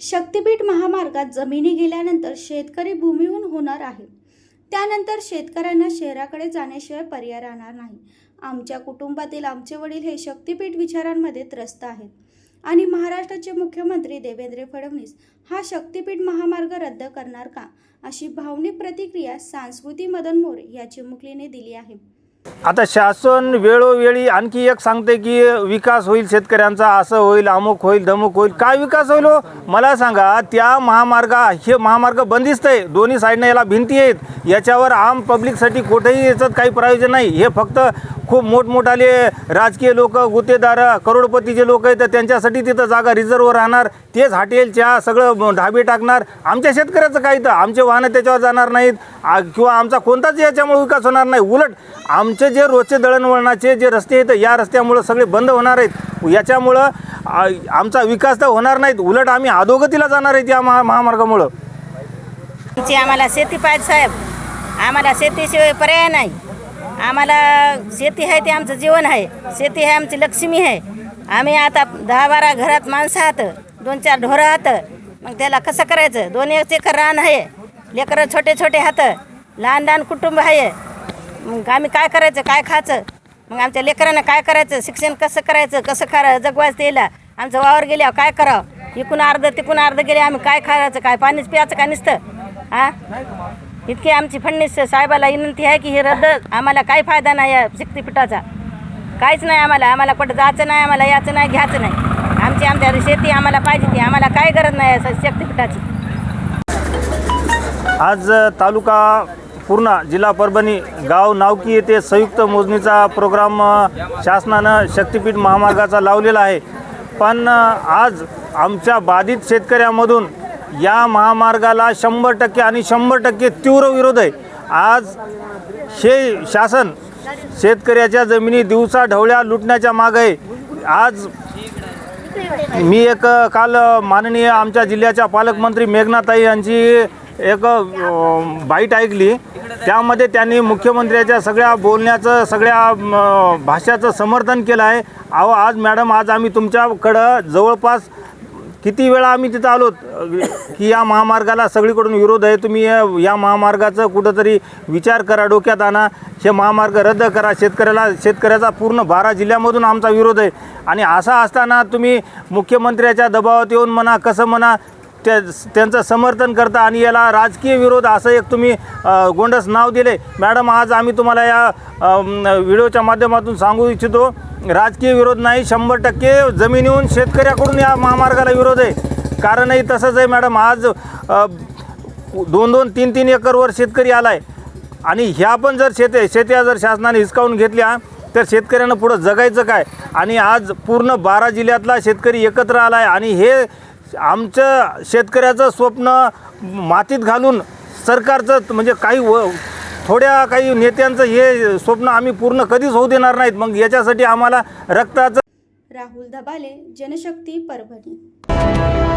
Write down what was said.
शक्तीपीठ महामार्गात जमिनी गेल्यानंतर शेतकरी भूमीहून होणार आहे. त्यानंतर शेतकऱ्यांना शहराकडे जाण्याशिवाय पर्याय राहणार नाही. आमच्या कुटुंबातील आमचे वडील हे शक्तीपीठ विचारांमध्ये त्रस्त आहेत. आणि महाराष्ट्राचे मुख्यमंत्री देवेंद्र फडणवीस हा शक्तीपीठ महामार्ग रद्द करणार का? अशी भावनिक प्रतिक्रिया सांस्कृती मदन मोरे या चिमुकलीने दिली आहे. आता शासन वेळोवेळी आणखी एक सांगते की विकास होईल शेतकऱ्यांचा असं होईल अमुक होईल धमुक होईल. काय विकास होईल हो? मला सांगा त्या महामार्गा हे महामार्ग बंदिस्त आहे. दोन्ही साईडनं याला भिंती आहेत. याच्यावर आम पब्लिकसाठी कुठेही याचं काही प्रयोजन नाही. हे फक्त खूप मोठमोठाले राजकीय लोक गुत्तेदार करोडपतीचे लोक आहेत तर त्यांच्यासाठी तिथं जागा रिझर्व राहणार. तेच हॉटेल चहा सगळं ढाबे टाकणार. आमच्या शेतकऱ्याचं काय तर आमचे वाहनं त्याच्यावर जाणार नाहीत. किंवा आमचा कोणताच याच्यामुळे विकास होणार नाही. उलट आम आमचे जे रोजचे दळणवळणाचे जे रस्ते आहेत या रस्त्यामुळं सगळे बंद होणार आहेत. याच्यामुळं आमचा विकास तर होणार नाहीत. उलट आम्ही अधोगतीला जाणार आहेत या महा महामार्गामुळं. आमची आम्हाला शेती पाहिजे साहेब. आम्हाला शेतीशिवाय पर्याय नाही. आम्हाला शेती आहे ते आमचं जीवन आहे. शेती आहे आमची लक्ष्मी आहे. आम्ही आता दहा बारा घरात माणसं आहात. दोन चार ढोरं आहात. मग त्याला कसं करायचं? दोन एक एकर रान आहे. लेकरं छोटे छोटे हात. लहान लहान कुटुंब आहे. मग आम्ही काय करायचं काय खायचं? मग आमच्या लेकरांना काय करायचं शिक्षण कसं करायचं कसं खा जगवायचं त्याला? आमचं वावर गेल्यावर काय करावं? इकून अर्ध तिकून अर्ध गेले आम्ही काय खायचं काय पाणीच प्यायचं काय नुसतं? हां इतकी आमची फडणीस साहेबाला विनंती आहे की हे रद्द आम्हाला काही फायदा नाही या शक्तीपीठाचा. काहीच नाही आम्हाला आम्हाला कुठं जायचं नाही आम्हाला याचं नाही घ्यायचं नाही. आमची आमच्या शेती आम्हाला पाहिजे ती आम्हाला काय गरज नाही या शक्तीपीठाची. आज तालुका पूर्णा जिल्हा परभणी गाव नावकी येथे संयुक्त मोजणीचा प्रोग्राम शासनानं शक्तिपीठ महामार्गाचा लावलेला आहे. पण आज आमच्या बाधित शेतकऱ्यामधून या महामार्गाला शंभर टक्के आणि शंभर टक्के तीव्र विरोध आहे. आज हे शासन शेतकऱ्याच्या जमिनी दिवसा ढवळ्या लुटण्याच्या मागे आहे. आज मी एक काल माननीय आमच्या जिल्ह्याच्या पालकमंत्री मेघनाताई यांची एक बाईट ऐकली. त्यामध्ये त्यांनी मुख्यमंत्र्याच्या सगळ्या बोलण्याचं सगळ्या भाषेचं भाषाचं समर्थन केलं आहे. अहो आज मॅडम आज आम्ही तुमच्याकडं जवळपास किती वेळा आम्ही तिथं आलो? की या महामार्गाला सगळीकडून विरोध आहे तुम्ही या या महामार्गाचं कुठंतरी विचार करा डोक्यात आणा. हे महामार्ग रद्द करा शेतकऱ्याला शेतकऱ्याचा पूर्ण बारा जिल्ह्यामधून आमचा विरोध आहे. आणि असा असताना तुम्ही मुख्यमंत्र्याच्या दबावात येऊन म्हणा कसं म्हणा त्या त्यांचं समर्थन करता आणि याला राजकीय विरोध असं एक तुम्ही गोंडस नाव दिले. मॅडम आज आम्ही तुम्हाला या व्हिडिओच्या माध्यमातून सांगू इच्छितो राजकीय विरोध नाही शंभर टक्के जमिनीहून शेतकऱ्याकडून या महामार्गाला विरोध आहे. कारणही तसंच आहे मॅडम आज दोन दोन तीन तीन एकरवर शेतकरी आला आहे आणि ह्या पण जर शेते शेत्या जर शासनाने हिसकावून घेतल्या तर शेतकऱ्यांना पुढं जगायचं काय? आणि आज पूर्ण बारा जिल्ह्यातला शेतकरी एकत्र आला आहे आणि हे आमचं शेतकऱ्याचं स्वप्न मातीत घालून सरकारचं म्हणजे काही व थोड्या काही नेत्यांचं हे स्वप्न आम्ही पूर्ण कधीच होऊ देणार नाहीत. मग याच्यासाठी आम्हाला रक्ताचं राहुल धबाले जनशक्ती परभणी.